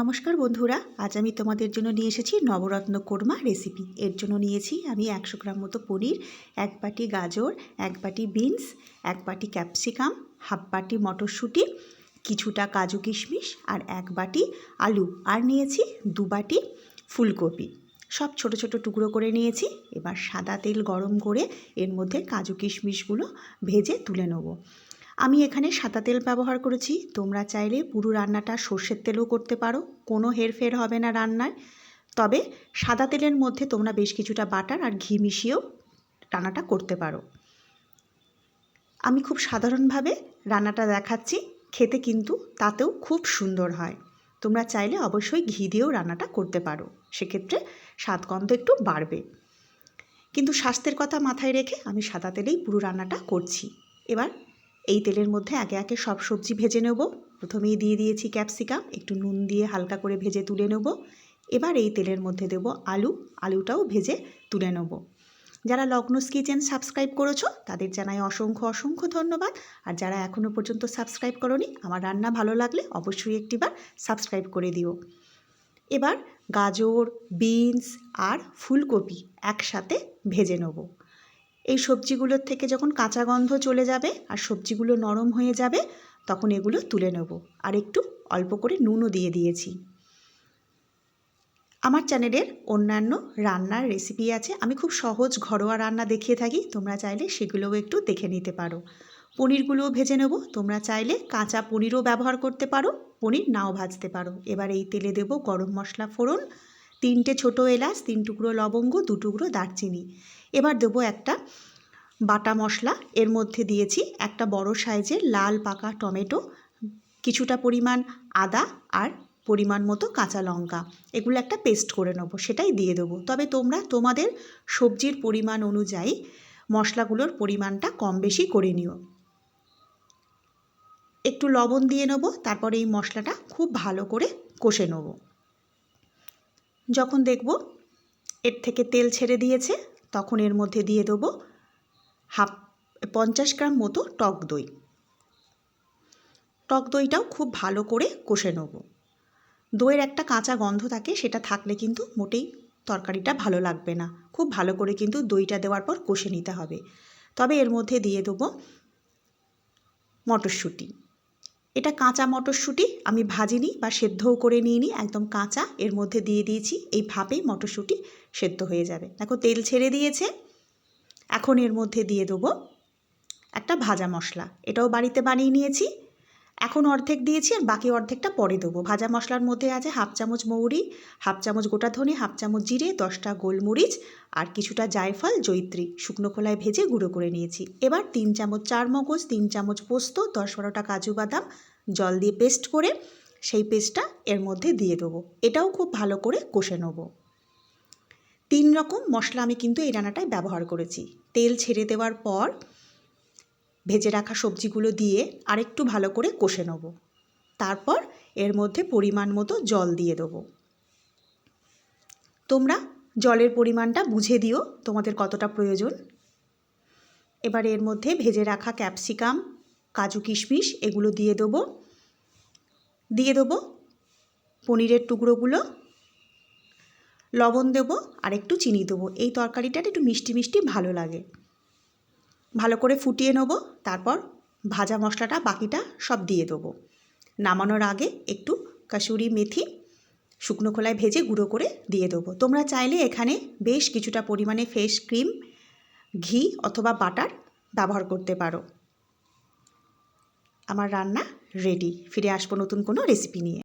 নমস্কার বন্ধুরা, আজ আমি তোমাদের জন্য নিয়ে এসেছি নবরত্ন কোরমা রেসিপি এর জন্য নিয়েছি আমি একশো গ্রাম মতো পনির, এক বাটি গাজর, এক বাটি বিনস, এক বাটি ক্যাপসিকাম, হাফ বাটি মটরশুঁটি, কিছুটা কাজু কিশমিশ আর এক বাটি আলু। আর নিয়েছি দু বাটি ফুলকপি। সব ছোট ছোট টুকরো করে নিয়েছি। এবার সাদা তেল গরম করে এর মধ্যে কাজু কিশমিশগুলো ভেজে তুলে নেব। আমি এখানে সাদা তেল ব্যবহার করেছি। তোমরা চাইলে পুরো রান্নাটা সর্ষের তেলও করতে পারো। কোনো হেরফের হবে না রান্নায়। তবে সাদা তেলের মধ্যে তোমরা বেশ কিছুটা বাটার আর ঘি মিশিয়েও রান্নাটা করতে পারো। আমি খুব সাধারণভাবে রান্নাটা দেখাচ্ছি। খেতে কিন্তু তাতেও খুব সুন্দর হয়। তোমরা চাইলে অবশ্যই ঘি দিয়েও রান্নাটা করতে পারো। সেক্ষেত্রে স্বাদগন্ধ একটু বাড়বে। কিন্তু স্বাস্থ্যের কথা মাথায় রেখে আমি সাদা তেলেই পুরো রান্নাটা করছি। এবার এই তেলের মধ্যে একে একে সব সবজি ভেজে নেব। প্রথমেই দিয়ে দিয়েছি ক্যাপসিকাম, একটু নুন দিয়ে হালকা করে ভেজে তুলে নেব। এবার এই তেলের মধ্যে দেব আলু, আলুটাও ভেজে তুলে নেব। যারা লগ্নস কিচেন সাবস্ক্রাইব করেছ, তাদের জানাই অসংখ্য অসংখ্য ধন্যবাদ। আর যারা এখনও পর্যন্ত সাবস্ক্রাইব করনি, আমার রান্না ভালো লাগলে অবশ্যই একটিবার সাবস্ক্রাইব করে দিও। এবার গাজর, বিনস আর ফুলকপি একসাথে ভেজে নেব। এই সবজিগুলোর থেকে যখন কাঁচা গন্ধ চলে যাবে আর সবজিগুলো নরম হয়ে যাবে, তখন এগুলো তুলে নেব। আর একটু অল্প করে নুনও দিয়ে দিয়েছি। আমার চ্যানেলের অন্যান্য রান্নার রেসিপি আছে। আমি খুব সহজ ঘরোয়া রান্না দেখিয়ে থাকি। তোমরা চাইলে সেগুলোও একটু দেখে নিতে পারো। পনিরগুলোও ভেজে নেব। তোমরা চাইলে কাঁচা পনিরও ব্যবহার করতে পারো। পনির নাও ভাজতে পারো। এবার এই তেলে দেব গরম মশলা ফোড়ন, তিনটে ছোট এলাচ, তিন টুকরো লবঙ্গ, দু টুকরো দারচিনি। এবার দেবো একটা বাটা মশলা। এর মধ্যে দিয়েছি একটা বড় সাইজের লাল পাকা টমেটো, কিছুটা পরিমাণ আদা আর পরিমাণ মতো কাঁচা লঙ্কা। এগুলো একটা পেস্ট করে নেব, সেটাই দিয়ে দেবো। তবে তোমরা তোমাদের সবজির পরিমাণ অনুযায়ী মশলাগুলোর পরিমাণটা কম বেশি করে নিও। একটু লবণ দিয়ে নেব, তারপরে এই মশলাটা খুব ভালো করে কষে নেব। যখন দেখব এর থেকে তেল ছেড়ে দিয়েছে তখন এর মধ্যে দিয়ে দেবো হাফ, পঞ্চাশ গ্রাম মতো টক দই। টক দইটাও খুব ভালো করে কষে নেব। দইয়ের একটা কাঁচা গন্ধ থাকে, সেটা থাকলে কিন্তু মোটেই তরকারিটা ভালো লাগবে না। খুব ভালো করে কিন্তু দইটা দেওয়ার পর কষে নিতে হবে। তবে এর মধ্যে দিয়ে দেবো মটরশুঁটি। এটা কাঁচা মটরশুঁটি, আমি ভাজিনি বা সেদ্ধও করে নিইনি, একদম কাঁচা, এর মধ্যে দিয়ে দিয়েছি, এই ভাপেই মটরশুঁটি সেদ্ধ হয়ে যাবে। দেখো তেল ছেড়ে দিয়েছে, এখন এর মধ্যে দিয়ে দেবো একটা ভাজা মশলা। এটাও বাড়িতে বানিয়ে নিয়েছি। এখন অর্ধেক দিয়েছি আর বাকি অর্ধেকটা পরে দেবো। ভাজা মশলার মধ্যে আছে হাফ চামচ মৌরি, হাফ চামচ গোটা ধনে, হাফ চামচ জিরে, দশটা গোলমরিচ আর কিছুটা জায়ফল জৈত্রী শুকনো খোলায় ভেজে গুঁড়ো করে নিয়েছি। এবার তিন চামচ চার মগজ তিন চামচ পোস্ত, দশ বারোটা কাজু বাদাম, জল দিয়ে পেস্ট করে সেই পেস্টটা এর মধ্যে দিয়ে দেবো। এটাও খুব ভালো করে কষে নেব। তিন রকম মশলা আমি কিন্তু এই রান্নাটায় ব্যবহার করেছি। তেল ছেড়ে দেওয়ার পর ভেজে রাখা সবজিগুলো দিয়ে আরেকটু ভালো করে কষে নেব। তারপর এর মধ্যে পরিমাণ মতো জল দিয়ে দেবো। তোমরা জলের পরিমাণটা বুঝে দিও, তোমাদের কতটা প্রয়োজন। এবার এর মধ্যে ভেজে রাখা ক্যাপসিকাম, কাজু কিশমিশ এগুলো দিয়ে দেবো। দিয়ে দেবো পনিরের টুকরোগুলো। লবণ দেবো আর একটু চিনি দেবো। এই তরকারিটার একটু মিষ্টি মিষ্টি ভালো লাগে। ভালো করে ফুটিয়ে নেব, তারপর ভাজা মশলাটা, বাকিটা সব দিয়ে দেবো। নামানোর আগে একটু কাসুরি মেথি শুকনো খোলায় ভেজে গুঁড়ো করে দিয়ে দেবো। তোমরা চাইলে এখানে বেশ কিছুটা পরিমাণে ফেস ক্রিম, ঘি অথবা বাটার ব্যবহার করতে পারো। আমার রান্না রেডি। ফিরে আসব নতুন কোনো রেসিপি নিয়ে।